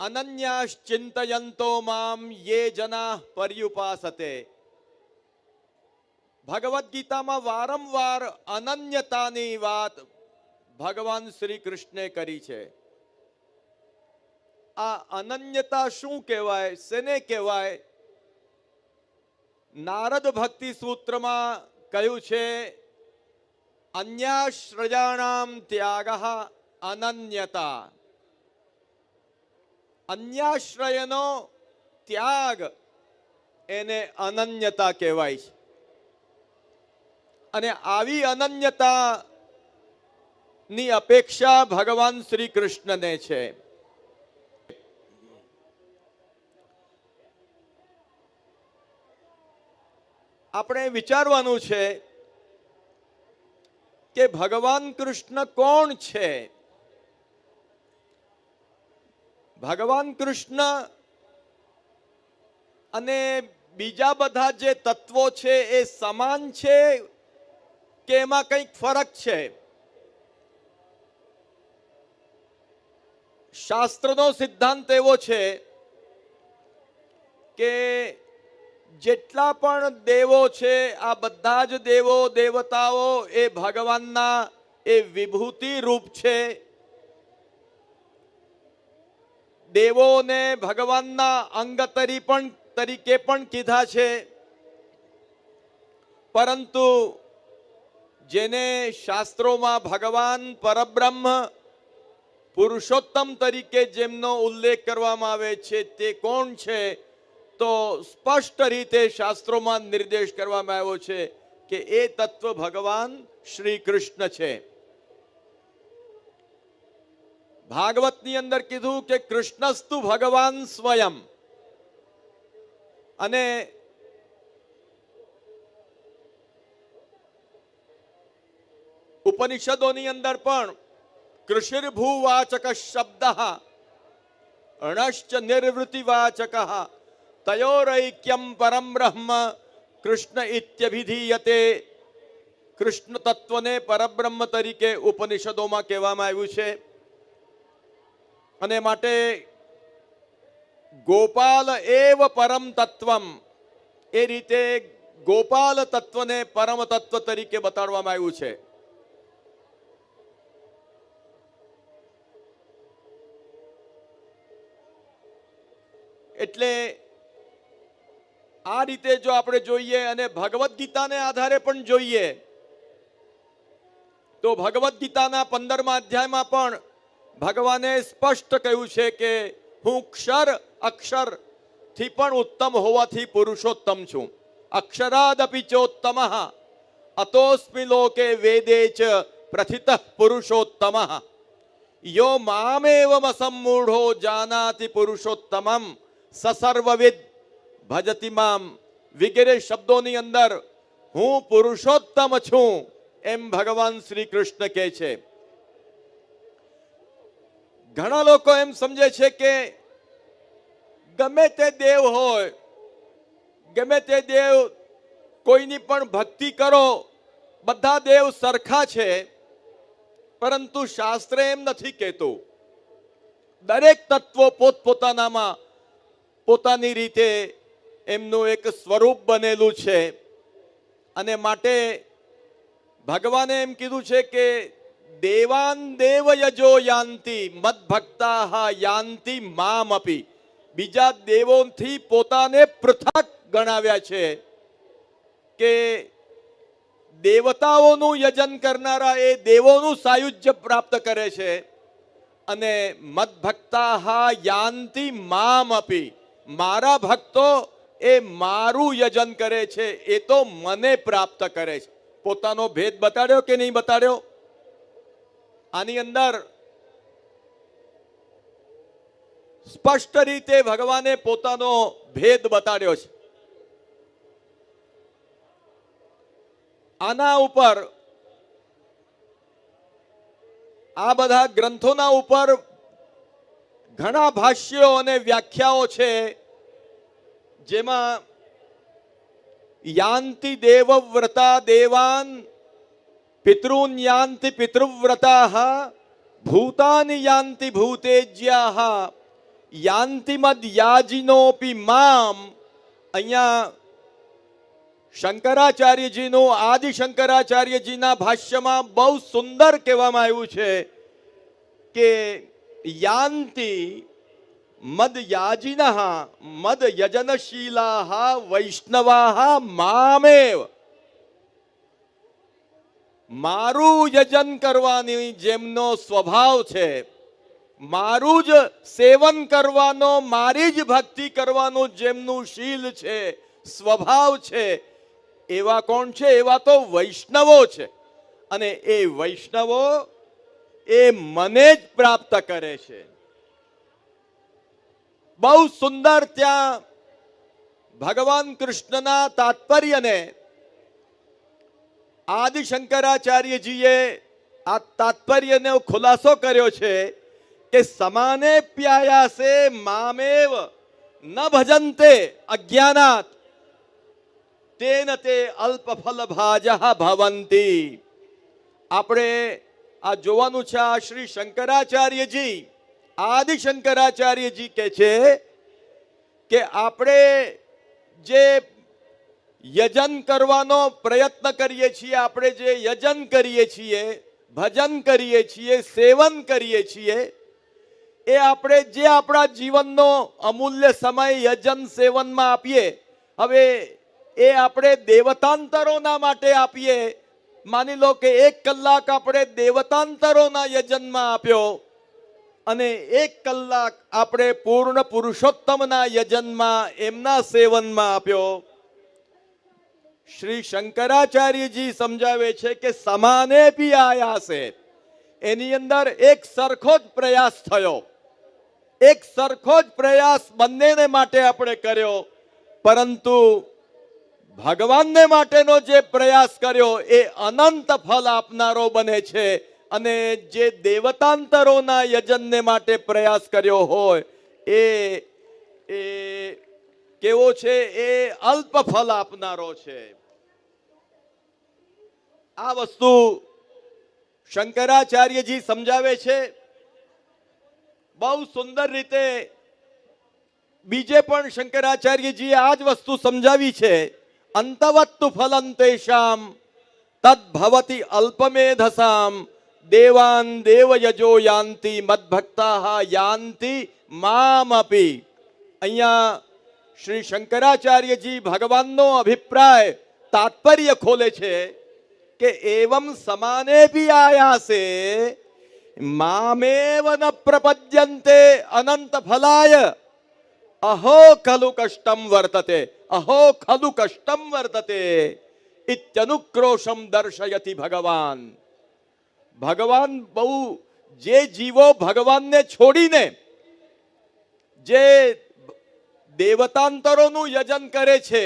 અનન્યાશ્ચિંતયંતો મામ યે જના પર્યુપાસતે ભગવદ્ ગીતામાં વારંવાર અનન્યતાની વાત ભગવાન શ્રી કૃષ્ણે કરી છે આ અનન્યતા શું કહેવાય શેને કહેવાય નારદ ભક્તિ સૂત્રમાં કહ્યું છે અન્યાશ્રજાણામ ત્યાગ અનન્યતા અન્યાશ્રયનો ત્યાગ એને અનન્યતા કહેવાય છે. અને આવી અનન્યતા ની અપેક્ષા ભગવાન શ્રી કૃષ્ણને છે. આપણે વિચારવાનું છે કે ભગવાન કૃષ્ણ કોણ છે? ભગવાન કૃષ્ણ અને બીજા બધા જે તત્વો છે એ સમાન છે કે એમાં કંઈક ફરક છે? શાસ્ત્રનો સિદ્ધાંત એવો છે કે જેટલા પણ દેવો છે, આ બધા જ દેવો, દેવતાઓ એ ભગવાનના એ વિભૂતિ રૂપ છે. દેવોને ભગવાનના અંગ તરી પણ, તરીકે પણ કીધા છે. પરંતુ જેને શાસ્ત્રોમાં ભગવાન પરબ્રહ્મ પુરુષોત્તમ તરીકે જેમનો ઉલ્લેખ કરવામાં આવે છે તે કોણ છે, તો સ્પષ્ટ રીતે શાસ્ત્રોમાં નિર્દેશ કરવામાં આવ્યો છે કે એ તત્વ ભગવાન શ્રી કૃષ્ણ છે. ભાગવતની અંદર કીધું કે કૃષ્ણસ્તુ ભગવાન સ્વયં. અને ઉપનિષદોની અંદર પણ કૃષિર્ભૂવાચક શબ્દ અણશ્ચ નિર્વૃત્તિવાચક તયોરૈક્યમ પરમ બ્રહ્મ, કૃષ્ણ ઇત્યભિધીયતે. કૃષ્ણ તત્વને પરબ્રહ્મ તરીકે ઉપનિષદોમાં કહેવામાં આવ્યું છે. અને માટે ગોપાલ એવ પરમ તત્વમ. એ રીતે ગોપાલ તત્વને પરમ તત્વ તરીકે બતાડવામાં આવ્યું છે. એટલે આ રીતે જો આપણે જોઈએ અને ભગવદ્ ગીતાને આધારે પણ જોઈએ, તો ભગવદ્ ગીતાના પંદરમા અધ્યાયમાં પણ ભગવાને સ્પષ્ટ કહ્યું છે કે હું ક્ષર, અક્ષરથી પણ ઉત્તમ હોવાથી પુરુષોત્તમ છું. અક્ષરાદપી ચોત્તમ, અતોસ્મિ લોકે વેદે ચ પ્રથિત પુરુષોત્તમ. યો મામેવમ અસમૂઢો જાનાતિ પુરુષોત્તમમ, સસર્વવિદ ભજતિ મામ. વગેરે શબ્દોની અંદર હું પુરુષોત્તમ છું, એમ ભગવાન શ્રી કૃષ્ણ કહે છે. ઘણા લોકો એમ સમજે છે કે ગમે તે દેવ હોય, ગમે તે દેવ કોઈની પણ ભક્તિ કરો, બધા દેવ સરખા છે, પરંતુ શાસ્ત્ર એમ નથી કહેતું. દરેક તત્વો પોતપોતાનામાં પોતાની રીતે એમનું એક સ્વરૂપ બનેલું છે. અને માટે ભગવાને એમ કીધું છે કે દેવાન દેવયજો યાંતિ મદ ભક્તા યાંતિ મામ અપી બીજા દેવોથી પોતાને પૃથક ગણાવ્યા છે કે દેવતાઓનું યજન કરનારા એ દેવોનું સાયુજ્ય પ્રાપ્ત કરે છે અને મદ ભક્તા યાંતિ મામ અપી મારા ભક્તો એ મારું યજન કરે છે એ તો મને પ્રાપ્ત કરે છે પોતાનો ભેદ બતાડ્યો કે નહીં બતાડ્યો આની અંદર સ્પષ્ટ રીતે ભગવાને પોતાનો ભેદ બતાડ્યો છે. આના ઉપર, આ બધા ગ્રંથોના ઉપર ઘણા ભાષ્યો અને વ્યાખ્યાઓ છે, જેમાં યાંતિ દેવવ્રતા દેવાન પિતॄન યાંતિ પિતૃવ્રતા ભૂતાની યાંતિ ભૂતેજ્યા યાંતિમદ યાજિનોપી મામ અહીંયા શંકરાચાર્યજીનું આદિ શંકરાચાર્યજીના ભાષ્યમાં બહુ સુંદર કહેવામાં આવ્યું છે કે યાંતિ મદ યાજિન મદ યજનશીલા વૈષ્ણવા મામેવ। મારું યજન કરવાની જેમનો સ્વભાવ છે, મારું જ સેવન કરવાનો, મારી જ ભક્તિ કરવાનું જેમનું શીલ છે, સ્વભાવ છે, એવા કોણ છે? એવા તો વૈષ્ણવો છે. અને એ વૈષ્ણવો એ મને જ પ્રાપ્ત કરે છે. બહુ સુંદર ત્યાં ભગવાન કૃષ્ણના તાત્પર્યને આદિ શંકરાચાર્યજીએ આ તાત્પર્યનો ખુલાસો કર્યો છે કે સમાને પ્યાયાસે મામેવ ન ભજન્તે અજ્ઞાનાત. તેન તે અલ્પ ફલ ભાજઃ ભવંતી. આપણે આ જોવાનું છે આ શ્રી શંકરાચાર્યજી. આદિ શંકરાચાર્યજી કે છે કે આપણે જે યજન કરવાનો પ્રયત્ન કરીએ છીએ. આપણે જે યજન કરીએ છીએ, ભજન કરીએ છીએ, સેવન કરીએ છીએ, એ આપણે જે આપણા જીવનનો અમૂલ્ય સમય યજન સેવનમાં આપીએ, હવે એ આપણે દેવતાંતરોના માટે આપીએ. માની લો કે એક કલાક આપણે દેવતાંતરોના યજનમાં આપ્યો અને એક કલાક આપણે પૂર્ણ પુરુષોત્તમના યજનમાં એમના સેવનમાં આપ્યો. શ્રી શંકરાચાર્યજી સમજાવે છે કે સમાને બી આયાસે એની અંદર એક સરખો જ પ્રયાસ થયો. એક સરખો જ પ્રયાસ બંનેને માટે આપણે કર્યો. પરંતુ ભગવાનને માટેનો જે પ્રયાસ કર્યો એ અનંત ફલ આપનારો બને છે અને જે દેવતાંતરોના યજનને માટે પ્રયાસ કર્યો હોય એ એ કેવો છે? એ અલ્પ ફલ આપનારો છે. આ વસ્તુ શંકરાચાર્યજી સમજાવે છે. બહુ સુંદર રીતે બીજે પણ શંકરાચાર્યજીએ આ જ વસ્તુ સમજાવી છે. અંતવત્તુ ફલં તદ્ભવતી અલ્પમેધસામ, દેવાન દેવયજો યાંતિ મદભક્તા યાંતિ મામપી. અહીંયા શ્રી શંકરાચાર્યજી ભગવાનનો અભિપ્રાય તાત્પર્ય ખોલે છે. કે એવમ સમાને બી આયાસે મામેવ ન પ્રપદ્યંતે અનંત ફલાય અહો ખલુ કષ્ટમ વર્તતે અહો ખલુ કષ્ટમ વર્તતે ઇત્યનુક્રોશમ દર્શયતિ ભગવાન ભગવાન બહુ જે જીવો ભગવાનને છોડીને જે દેવતાંતરોનું યજન કરે છે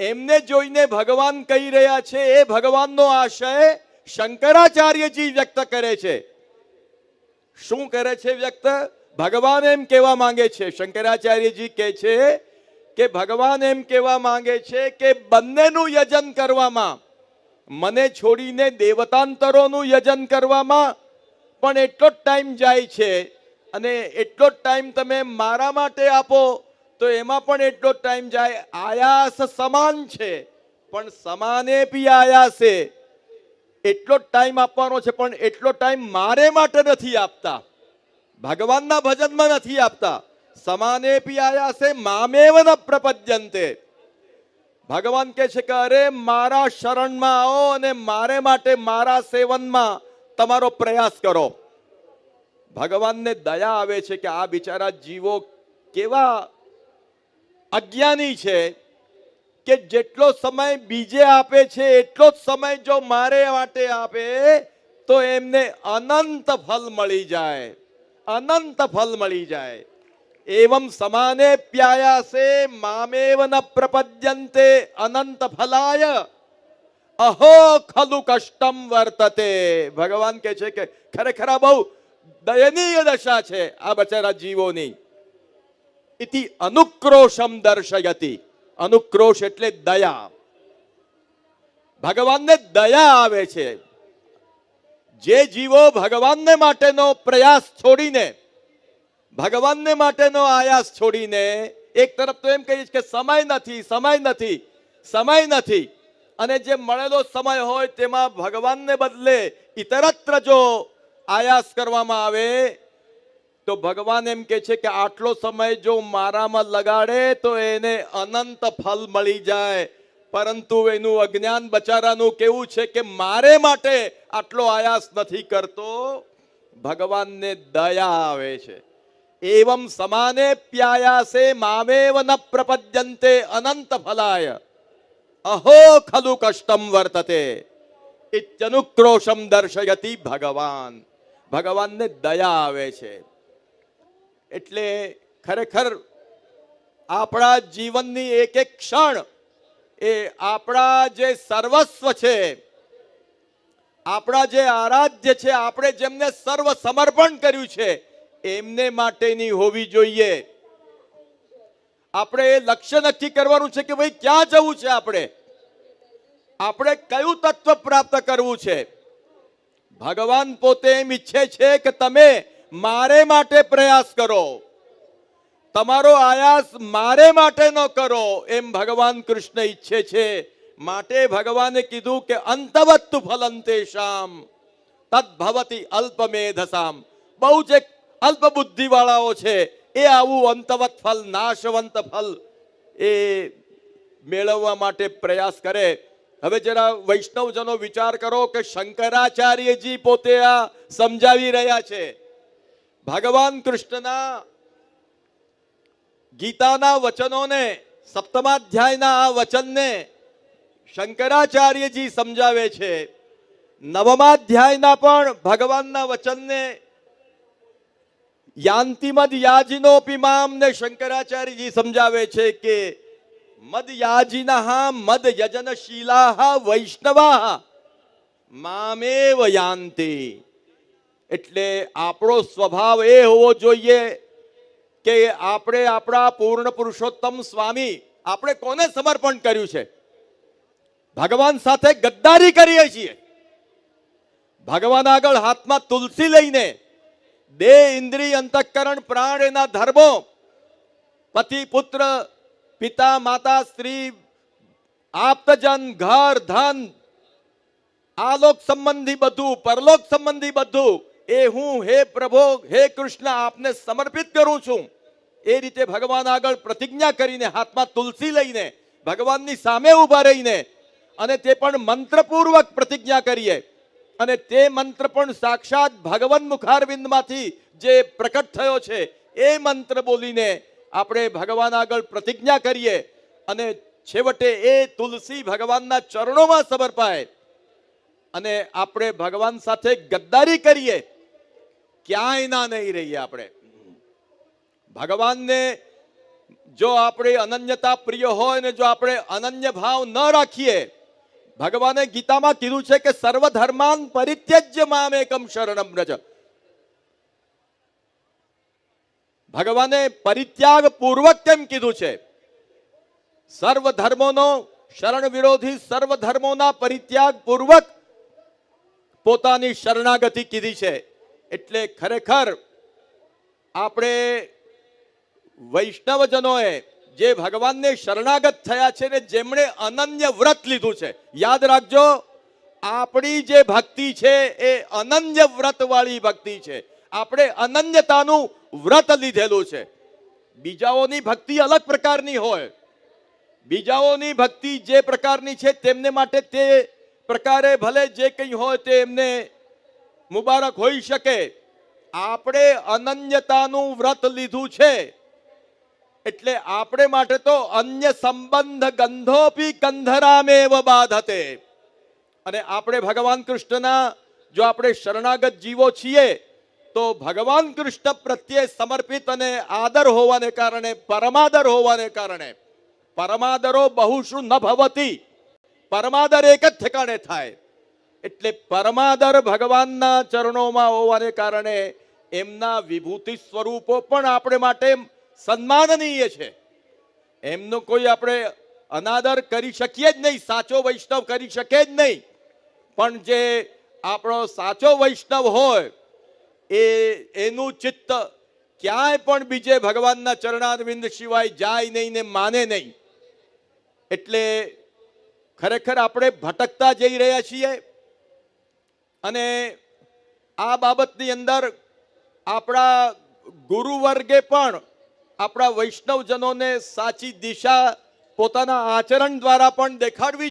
એમને જોઈને ભગવાન કહી રહ્યા છે, એ ભગવાનનો આશય શંકરાચાર્યજી વ્યક્ત કરે છે. શું કરે છે વ્યક્ત? ભગવાન એમ કહેવા માંગે છે, શંકરાચાર્યજી કહે છે કે ભગવાન એમ કહેવા માંગે છે કે બંનેનું યજન કરવામાં, મને છોડીને દેવતાંતરોનું યજન કરવામાં પણ એટલો જ ટાઈમ જાય છે અને એટલો જ ટાઈમ તમે મારા માટે આપો તો એમાં પણ એટલો ટાઈમ જાય, આયાસ સમાન છે, પણ સમાને બી આયાસે એટલો ટાઈમ આપવાનો છે, પણ એટલો ટાઈમ મારે માટે નથી આપતા. ભગવાનના ભજનમાં નથી આપતા. સમાને બી આયાસે મામેવ ન પ્રપદ્યંતે. ભગવાન કહે છે કે, અરે, મારા શરણમાં આવો અને મારે માટે મારા સેવનમાં તમારો પ્રયાસ કરો. ભગવાનને દયા આવે છે કે, આ બિચારા જીવો કેવા અજ્ઞાની છે કે જેટલો સમય બીજે આપે છે, એટલો જ સમય જો મારે માટે આપે, તો એમને અનંત ફલ મળી જાય. અનંત ફલ મળી જાય. એવમ સમાને પ્યાયાસે, મામેવ ન પ્રપદ્યંતે, અનંત ફલાય. અહો ખલુ કષ્ટમ વર્તતે. ભગવાન કહે છે કે ખરેખર બહુ દયનીય દશા છે આ બચારા જીવોની. ઇતિ અનુક્રોશમ દર્શયતી અનુક્રોશ એટલે દયા ભગવાનને દયા આવે છે જે જીવો ભગવાનને માટેનો પ્રયાસ છોડીને ભગવાનને માટેનો આયાસ છોડીને એક તરફ તો એમ કહીશ કે સમય નથી સમય નથી સમય નથી અને જે મળેલો સમય હોય તેમાં ભગવાનને બદલે ઇતરત્ર જો આયાસ કરવામાં આવે તો ભગવાન એમ કે છે કે આટલો સમય જો મારામાં લગાડે તો એને અનંત ફલ મળી જાય. પરંતુ એનું અજ્ઞાન બચારાનું કેવું છે કે મારે માટે આટલો આયાસ નથી કરતો? ભગવાનને દયા આવે છે. એવમ સમાને પ્યાયાસે મામેવ ન પ્રપદ્યંતે અનંત ફલાય. અહો ખલુ કષ્ટમ વર્તતે. ઇત્યનુક્રોશમ દર્શયતી ભગવાન. ભગવાનને દયા આવે છે. એટલે ખરેખર આપણા જીવનની એક એક ક્ષણ એ આપણા જે સર્વસ્વ છે, આપણા જે આરાધ્ય છે, આપણે જેમને સર્વ સમર્પણ કર્યું છે, એમને માટેની હોવી જોઈએ. આપણે એ લક્ષ્ય નક્કી કરવાનું છે કે ભાઈ ક્યાં જવું છે આપણે? આપણે કયું તત્વ પ્રાપ્ત કરવું છે? ભગવાન પોતે એમ ઈચ્છે છે કે તમે મારે માટે પ્રયાસ કરો. તમારો આયાસ મારે માટે ન કરો, એમ ભગવાન કૃષ્ણ ઈચ્છે છે. માટે ભગવાને કીધું કે અંતવત્તુ ફલંતે શામ તદ્ભવતી અલ્પમેધસામ. બહુ જે અલ્પ બુદ્ધિ વાળાઓ છે. એ આવું અંતવત ફલ, નાશવંત ફલ એ મેળવવા માટે પ્રયાસ કરે. હવે જરા વૈષ્ણવજનો વિચાર કરો કે શંકરાચાર્યજી પોતે આ સમજાવી રહ્યા છે. ભગવાન કૃષ્ણના ગીતાના વચનોને, સપ્તમાધ્યાયના આ વચનને શંકરાચાર્યજી સમજાવે છે. નવમાધ્યાયના પણ ભગવાનના વચનને યાંતિમદ યાજિનોપી ને શંકરાચાર્યજી સમજાવે છે કે, મદ યાજીના મદ યજનશીલા વૈષ્ણવા મામેવ યાંતિ. એટલે આપણો સ્વભાવ એ હોવો જોઈએ કે આપણે આપણા પૂર્ણ પુરુષોત્તમ સ્વામી આપણે કોને સમર્પણ કર્યું છે? ભગવાન સાથે ગદ્દારી કરીએ છીએ. ભગવાન આગળ હાથમાં તુલસી લઈને દેહ ઇન્દ્રિય અંતઃકરણ પ્રાણ એના ધર્મો, પતિ, પુત્ર, પિતા, માતા, સ્ત્રી, આપ્તજન, ઘર, ધન, આલોક સંબંધી બધું, પરલોક સંબંધી બધું એ હું હે પ્રભો, હે કૃષ્ણ, આપને સમર્પિત કરું છું. એ રીતે ભગવાન આગળ પ્રતિજ્ઞા કરીને હાથમાં તુલસી લઈને ભગવાનની સામે ઊભા રહીને અને તે પણ મંત્રપૂર્વક પ્રતિજ્ઞા કરીએ. અને તે મંત્ર પણ સાક્ષાત ભગવાન મુખારવિંદમાંથી જે પ્રકટ થયો છે, એ મંત્ર બોલીને આપણે ભગવાન આગળ પ્રતિજ્ઞા કરીએ અને છેવટે એ તુલસી ભગવાનના ચરણોમાં સમર્પાય. અને આપણે ભગવાન સાથે ગદ્દારી કરીએ. ક્યાંય ના નહીં રહીએ આપણે. ભગવાનને જો આપણે અનન્યતા પ્રિય હોય ને જો આપણે અનન્ય ભાવ ન રાખીએ, ભગવાને ગીતામાં કીધું છે કે સર્વ ધર્માન પરિત્યજ્ય મામ એકમ શરણમ રજ ભગવાને પરિત્યાગ પૂર્વક કેમ કીધું છે? સર્વ ધર્મોનો શરણ વિરોધી સર્વ ધર્મોના પરિત્યાગ પૂર્વક પોતાની શરણાગતિ કીધી છે. એટલે ખરેખર આપણે વૈષ્ણવજનોએ જે ભગવાનને શરણાગત થયા છે ને જેમણે અનન્ય વ્રત લીધું છે, યાદ રાખજો, આપણી જે ભક્તિ છે એ અનન્ય વ્રત વાળી ભક્તિ છે. આપણે અનન્યતાનું વ્રત લીધેલું છે. બીજાઓની ભક્તિ અલગ પ્રકારની હોય. બીજાઓની ભક્તિ જે પ્રકારની છે, તેમને માટે તે પ્રકારે ભલે જે કંઈ હોય તે એમને મુબારક હોઈ શકે. આપણે અનન્યતાનું વ્રત લીધું છે. એટલે આપણે માટે તો અન્ય સંબંધ ગંધોપી ગંધરામેવ બાધતે. અને આપણે ભગવાન કૃષ્ણના, જો આપણે શરણાગત જીવો છીએ, તો ભગવાન કૃષ્ણ પ્રત્યે સમર્પિત અને આદર હોવાને કારણે, પરમાદર હોવાને કારણે. પરમાદરો બહુશું ન ભવતી. પરમાદર એક જ ઠેકાણે થાય. એટલે પરમાદર ભગવાનના ચરણોમાં હોવાને કારણે એમના વિભૂતિ સ્વરૂપો પણ આપણે માટે સન્માનનીય છે. એમનો કોઈ આપણે અનાદર કરી શકીએ જ નહીં, સાચો વૈષ્ણવ કરી શકે જ નહીં. પણ જે આપણો સાચો વૈષ્ણવ હોય, એ એનું ચિત્ત ક્યાંય પણ બીજે ભગવાનના ચરણારવિંદ સિવાય જાય નહીં ને માને નહીં. એટલે ખરેખર આપણે ભટકતા જઈ રહ્યા છીએ. અને આ બાબતની અંદર આપણા ગુરુ વર્ગે પણ આપણા વૈષ્ણવજનોને સાચી દિશા પોતાના આચરણ દ્વારા પણ દેખાડવી